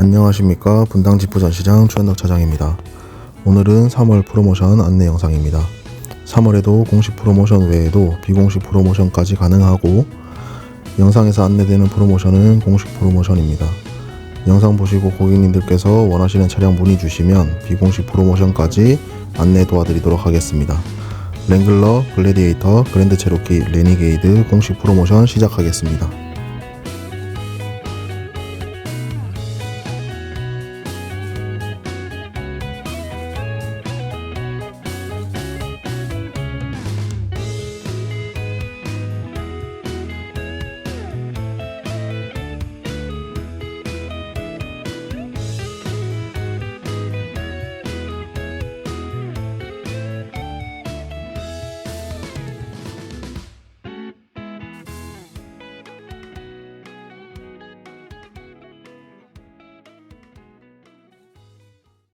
안녕하십니까 분당 지포 전시장 최현덕 차장입니다. 오늘은 3월 프로모션 안내 영상입니다. 3월에도 공식 프로모션 외에도 비공식 프로모션까지 가능하고 영상에서 안내되는 프로모션은 공식 프로모션입니다. 영상 보시고 고객님들께서 원하시는 차량 문의 주시면 비공식 프로모션까지 안내 도와드리도록 하겠습니다. 랭글러, 글래디에이터, 그랜드 체로키, 레니게이드 공식 프로모션 시작하겠습니다.